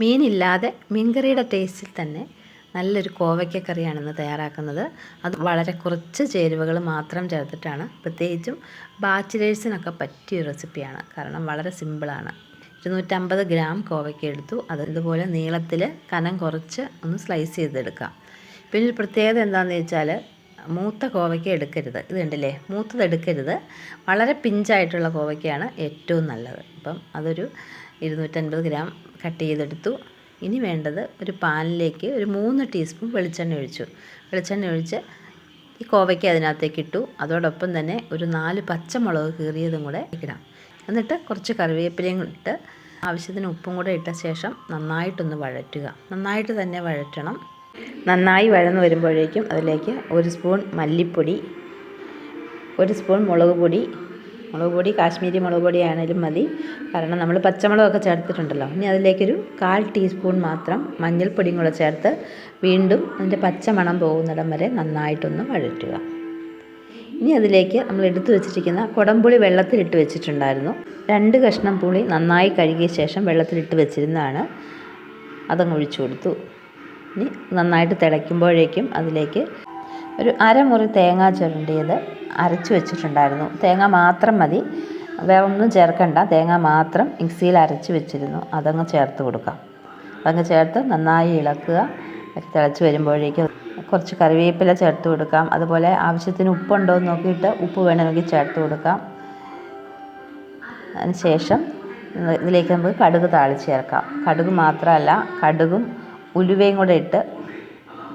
മീനില്ലാതെ മീൻകറിയുടെ ടേസ്റ്റിൽ തന്നെ നല്ലൊരു കോവയ്ക്ക കറിയാണ് ഇന്ന് തയ്യാറാക്കുന്നത്. അത് വളരെ കുറച്ച് ചേരുവകൾ മാത്രം ചേർത്തിട്ടാണ്. പ്രത്യേകിച്ചും ബാച്ചിലേഴ്സിനൊക്കെ പറ്റിയ റെസിപ്പിയാണ് കാരണം വളരെ സിമ്പിളാണ് ഇരുന്നൂറ്റമ്പത് ഗ്രാം കോവയ്ക്ക എടുത്തു. അത് ഇതുപോലെ നീളത്തിൽ കനം കുറച്ച് ഒന്ന് സ്ലൈസ് ചെയ്തെടുക്കാം. പിന്നെ പ്രത്യേകത എന്താണെന്ന് വെച്ചാൽ മൂത്ത കോവയ്ക്ക എടുക്കരുത്. ഇത് കണ്ടില്ലേ? മൂത്തത് എടുക്കരുത്. വളരെ പിഞ്ചായിട്ടുള്ള കോവയ്ക്കയാണ് ഏറ്റവും നല്ലത്. അപ്പം അതൊരു ഇരുന്നൂറ്റൻപത് ഗ്രാം കട്ട് ചെയ്തെടുത്തു. ഇനി വേണ്ടത് ഒരു പാനിലേക്ക് ഒരു മൂന്ന് ടീസ്പൂൺ വെളിച്ചെണ്ണ ഒഴിച്ചു. വെളിച്ചെണ്ണ ഒഴിച്ച് ഈ കോവയ്ക്ക അതിനകത്തേക്ക് ഇട്ടു. അതോടൊപ്പം തന്നെ ഒരു നാല് പച്ചമുളക് കീറിയതും കൂടെ ഇടാം. എന്നിട്ട് കുറച്ച് കറിവേപ്പിലയും ഇട്ട് ആവശ്യത്തിന് ഉപ്പും കൂടെ ഇട്ട ശേഷം നന്നായിട്ടൊന്ന് വഴറ്റുക. നന്നായിട്ട് തന്നെ വഴറ്റണം. നന്നായി വഴന്ന് വരുമ്പോഴേക്കും അതിലേക്ക് ഒരു സ്പൂൺ മല്ലിപ്പൊടി ഒരു സ്പൂൺ മുളക് പൊടി. മുളക് പൊടി കാശ്മീരി മുളക് പൊടി ആണെങ്കിലും മതി. കാരണം നമ്മൾ പച്ചമുളകൊക്കെ ചേർത്തിട്ടുണ്ടല്ലോ. ഇനി അതിലേക്കൊരു കാൽ ടീസ്പൂൺ മാത്രം മഞ്ഞൾപ്പൊടിയും കൂടെ ചേർത്ത് വീണ്ടും അതിന്റെ പച്ചമണം പോകുന്നിടം വരെ നന്നായിട്ടൊന്ന് വഴറ്റുക. ഇനി അതിലേക്ക് നമ്മൾ എടുത്തു വെച്ചിരിക്കുന്ന കുടംപുളി വെള്ളത്തിലിട്ട് വെച്ചിട്ടുണ്ടായിരുന്നു. രണ്ട് കഷ്ണം പുളി നന്നായി കഴുകിയ ശേഷം വെള്ളത്തിലിട്ട് വെച്ചിരുന്നതാണ്. അതങ്ങ് ഒഴിച്ചു കൊടുത്തു. ഇനി നന്നായിട്ട് തിളയ്ക്കുമ്പോഴേക്കും അതിലേക്ക് ഒരു അരമുറി തേങ്ങ ചുരണ്ടിയത് അരച്ച് വെച്ചിട്ടുണ്ടായിരുന്നു. തേങ്ങ മാത്രം മതി. വേറെ ഒന്നും ചേർക്കണ്ട. തേങ്ങ മാത്രം മിക്സിയിൽ അരച്ച് വെച്ചിരുന്നു. അതങ്ങ് ചേർത്ത് കൊടുക്കാം. അതങ്ങ് ചേർത്ത് നന്നായി ഇളക്കുക. തിളച്ച് വരുമ്പോഴേക്കും കുറച്ച് കറിവേപ്പില ചേർത്ത് കൊടുക്കാം. അതുപോലെ ആവശ്യത്തിന് ഉപ്പുണ്ടോ എന്ന് നോക്കിയിട്ട് ഉപ്പ് വേണമെങ്കിൽ ചേർത്ത് കൊടുക്കാം. അതിന് ശേഷം ഇതിലേക്ക് നമുക്ക് കടുക് താളിച്ച് ചേർക്കാം. കടുക് മാത്രമല്ല കടുകും ഉലുവയും കൂടെ ഇട്ട്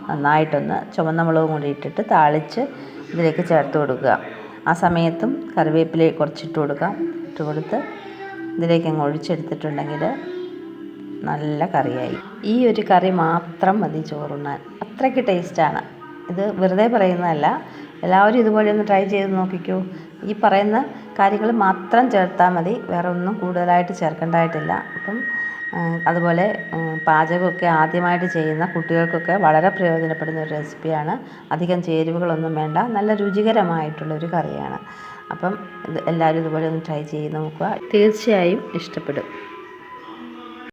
നന്നായിട്ടൊന്ന് ചുവന്ന മുളകും കൂടി ഇട്ടിട്ട് താളിച്ച് ഇതിലേക്ക് ചേർത്ത് കൊടുക്കുക. ആ സമയത്തും കറിവേപ്പില കുറച്ചിട്ട് കൊടുക്കാം. ഇട്ട് കൊടുത്ത് ഇതിലേക്ക് അങ്ങ് ഒഴിച്ചെടുത്തിട്ടുണ്ടെങ്കിൽ നല്ല കറിയായി. ഈ ഒരു കറി മാത്രം മതി ചോറുണ്ണാൻ. അത്രയ്ക്ക് ടേസ്റ്റാണ്. ഇത് വെറുതെ പറയുന്നതല്ല. എല്ലാവരും ഇതുപോലെ ഒന്ന് ട്രൈ ചെയ്ത് നോക്കിക്കൂ. ഈ പറയുന്ന കാര്യങ്ങൾ മാത്രം ചേർത്താൽ മതി. വേറെ ഒന്നും കൂടുതലായിട്ട് ചേർക്കേണ്ടതായിട്ടില്ല. അപ്പം അതുപോലെ പാചകമൊക്കെ ആദ്യമായിട്ട് ചെയ്യുന്ന കുട്ടികൾക്കൊക്കെ വളരെ പ്രയോജനപ്പെടുന്ന ഒരു റെസിപ്പിയാണ്. അധികം ചേരുവകളൊന്നും വേണ്ട നല്ല രുചികരമായിട്ടുള്ള ഒരു കറിയാണ്. അപ്പം എല്ലാവരും ഇതുപോലെ ഒന്ന് ട്രൈ ചെയ്ത് നോക്കുക. തീർച്ചയായും ഇഷ്ടപ്പെടും.